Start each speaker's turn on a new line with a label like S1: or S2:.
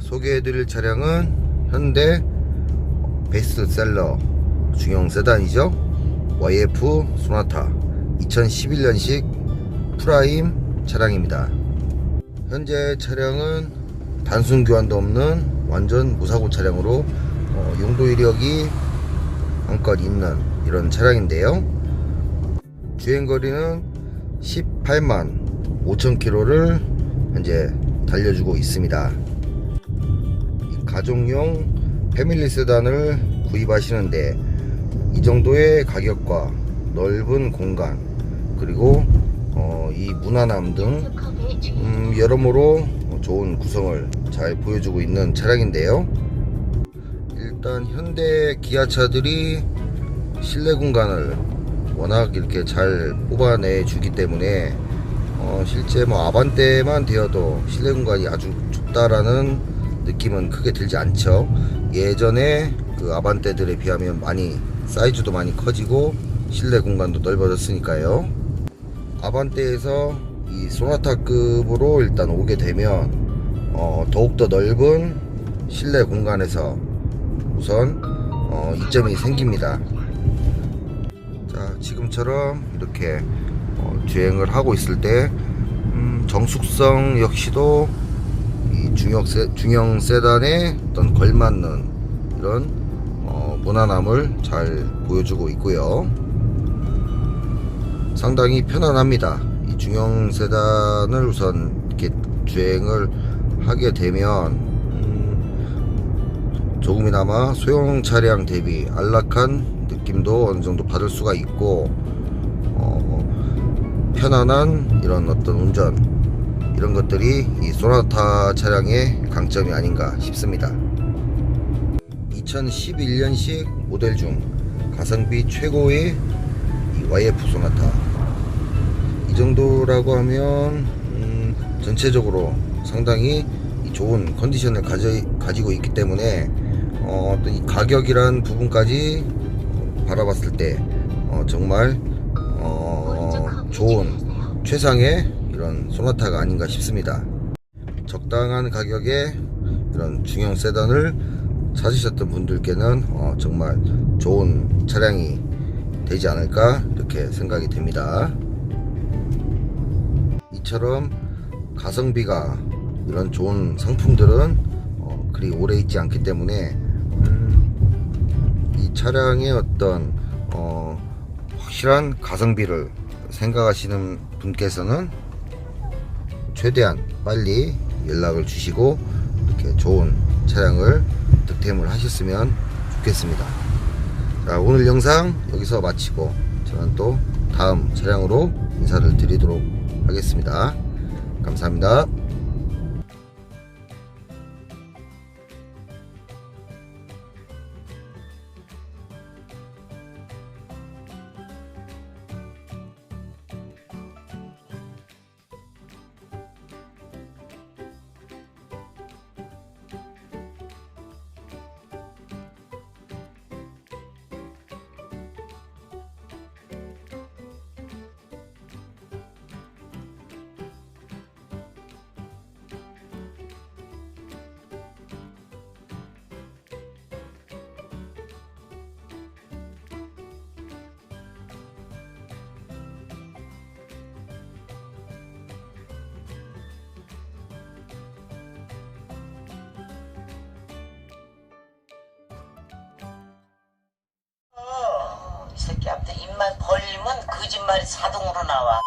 S1: 소개해드릴 차량은 현대 베스트셀러 중형 세단이죠. YF 소나타 2011년식 프라임 차량입니다. 현재 차량은 단순 교환도 없는 완전 무사고 차량으로 어, 용도 이력이 한껏 있는 이런 차량인데요. 주행거리는 18만 5천 킬로를 현재 달려주고 있습니다. 이 가족용 패밀리 세단을 구입하시는데 이 정도의 가격과 넓은 공간 그리고 어, 이 무난함 등 음, 여러모로 좋은 구성을 잘 보여주고 있는 차량인데요. 일단 현대 기아차들이 실내 공간을 워낙 이렇게 잘 뽑아내 주기 때문에 어, 실제 뭐 아반떼만 되어도 실내 공간이 아주 좁다라는 느낌은 크게 들지 않죠. 예전에 그 아반떼들에 비하면 많이 사이즈도 많이 커지고 실내 공간도 넓어졌으니까요. 아반떼에서 이 소나타급으로 일단 오게 되면 어, 더욱더 넓은 실내 공간에서 우선 어, 이점이 생깁니다. 자, 지금처럼 이렇게 어, 주행을 하고 있을 때 음, 정숙성 역시도 이 중형, 세, 중형 세단에 어떤 걸맞는 이런 어, 무난함을 잘 보여주고 있고요. 상당히 편안합니다. 이 중형 세단을 우선 이렇게 주행을 하게 되면 음, 조금이나마 소형 차량 대비 안락한 느낌도 어느 정도 받을 수가 있고 어, 편안한 이런 어떤 운전 이런 것들이 이 소나타 차량의 강점이 아닌가 싶습니다. 2011년식 모델 중 가성비 최고의 이 YF 소나타 이 정도라고 하면 음, 전체적으로 상당히 이 좋은 컨디션을 가지, 가지고 있기 때문에 어, 이 가격이란 부분까지 바라봤을 때 어, 정말 어, 좋은 최상의 이런 소나타가 아닌가 싶습니다. 적당한 가격에 이런 중형 세단을 찾으셨던 분들께는 어, 정말 좋은 차량이 되지 않을까 이렇게 생각이 됩니다. 이처럼 가성비가 이런 좋은 상품들은 어, 그리 오래 있지 않기 때문에 음, 이 차량의 어떤 어, 확실한 가성비를 생각하시는 분께서는 최대한 빨리 연락을 주시고 이렇게 좋은 차량을 득템을 하셨으면 좋겠습니다. 자, 오늘 영상 여기서 마치고 저는 또 다음 차량으로 인사를 드리도록 하겠습니다. 감사합니다.
S2: 거짓말이 자동으로 나와.